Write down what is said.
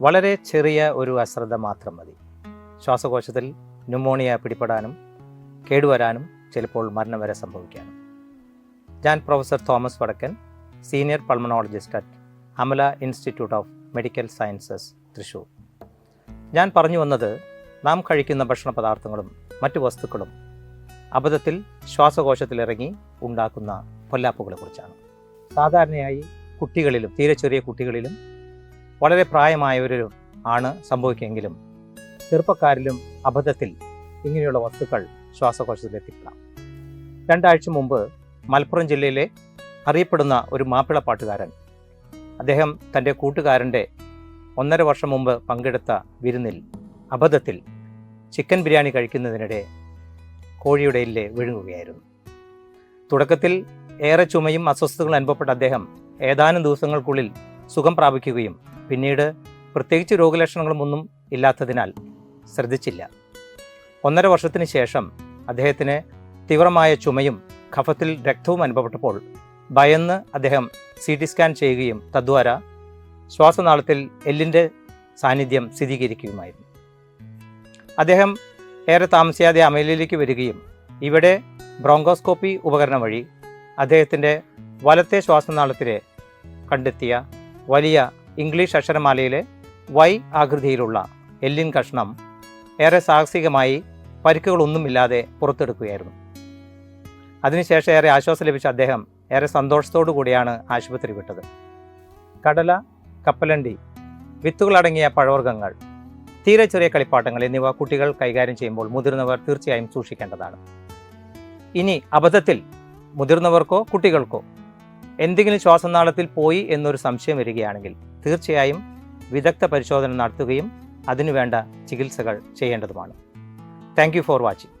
വളരെ ചെറിയ ഒരു അശ്രദ്ധ മാത്രം മതി. ശ്വാസകോശത്തിൽ ന്യൂമോണിയ പിടിപെടാനും കേടുവരാനും ചിലപ്പോൾ മരണം വരെ സംഭവിക്കാനും. ഞാൻ professor Thomas Vadakkan senior pulmonologist at Amala institute of medical sciences Thrissur. ഞാൻ പറഞ്ഞു വന്നത് നാം കഴിക്കുന്ന ഭക്ഷണ പദാർത്ഥങ്ങളും മറ്റു വസ്തുക്കളും അബദ്ധത്തിൽ ശ്വാസകോശത്തിലിറങ്ങി ഉണ്ടാക്കുന്ന പൊല്ലാപ്പുകളെക്കുറിച്ചാണ്. സാധാരണയായി കുട്ടികളിലും തീരെ ചെറിയ കുട്ടികളിലും വളരെ പ്രായമായവരും ആണ് സംഭവിക്കുമെങ്കിലും ചെറുപ്പക്കാരിലും അബദ്ധത്തിൽ ഇങ്ങനെയുള്ള വസ്തുക്കൾ ശ്വാസകോശത്തിൽ ശ്വാസകോശത്തിലെത്തിപ്പെടാം. രണ്ടാഴ്ച മുമ്പ് മലപ്പുറം ജില്ലയിലെ അറിയപ്പെടുന്ന ഒരു മാപ്പിള പാട്ടുകാരൻ അദ്ദേഹം തന്റെ കൂട്ടുകാരന്റെ ഒന്നര വർഷം മുമ്പ് പങ്കെടുത്ത വിരുന്നിൽ അബദ്ധത്തിൽ ചിക്കൻ ബിരിയാണി കഴിക്കുന്നതിനിടെ കോഴിയുടെ ഇല്ലെ വിഴുങ്ങുകയായിരുന്നു. തുടക്കത്തിൽ ഏറെ ചുമയും അസ്വസ്ഥതകളും അനുഭവപ്പെട്ട അദ്ദേഹം ഏതാനും ദിവസങ്ങൾക്കുള്ളിൽ സുഖം പ്രാപിക്കുകയും പിന്നീട് പ്രത്യേകിച്ച് രോഗലക്ഷണങ്ങളുമൊന്നും ഇല്ലാത്തതിനാൽ ശ്രദ്ധിച്ചില്ല. ഒന്നര വർഷത്തിന് ശേഷം അദ്ദേഹത്തിന് തീവ്രമായ ചുമയും കഫത്തിൽ രക്തവും അനുഭവപ്പെട്ടപ്പോൾ ഭയന്ന് അദ്ദേഹം സി ടി സ്കാൻ ചെയ്യുകയും തദ്വാര ശ്വാസനാളത്തിൽ എല്ലിന്റെ സാന്നിധ്യം സ്ഥിരീകരിക്കുകയുമായിരുന്നു. അദ്ദേഹം ഏറെ താമസിയാതെ അമേലിയിലേക്ക് വരികയും ഇവിടെ ബ്രോങ്കോസ്കോപ്പി ഉപകരണം വഴി അദ്ദേഹത്തിന്റെ വലത്തെ ശ്വാസനാളത്തിലെ കണ്ടെത്തിയ വലിയ ഇംഗ്ലീഷ് അക്ഷരമാലയിലെ വൈ ആകൃതിയിലുള്ള എല്ലിൻ കഷ്ണം ഏറെ സാഹസികമായി പരിക്കുകളൊന്നുമില്ലാതെ പുറത്തെടുക്കുകയായിരുന്നു. അതിനുശേഷം ഏറെ ആശ്വാസം ലഭിച്ച അദ്ദേഹം ഏറെ സന്തോഷത്തോടു കൂടിയാണ് ആശുപത്രി വിട്ടത്. കടല കപ്പലണ്ടി വിത്തുകളടങ്ങിയ പഴവർഗങ്ങൾ തീരെ ചെറിയ കളിപ്പാട്ടങ്ങൾ എന്നിവ കുട്ടികൾ കൈകാര്യം ചെയ്യുമ്പോൾ മുതിർന്നവർ തീർച്ചയായും സൂക്ഷിക്കേണ്ടതാണ്. ഇനി അബദ്ധത്തിൽ മുതിർന്നവർക്കോ കുട്ടികൾക്കോ എന്തെങ്കിലും ശ്വാസനാളത്തിൽ പോയി എന്നൊരു സംശയം വരികയാണെങ്കിൽ തീർച്ചയായും വിദഗ്ധ പരിശോധന നടത്തുകയും അതിനുവേണ്ട ചികിത്സകൾ ചെയ്യേണ്ടതുമാണ്. Thank for watching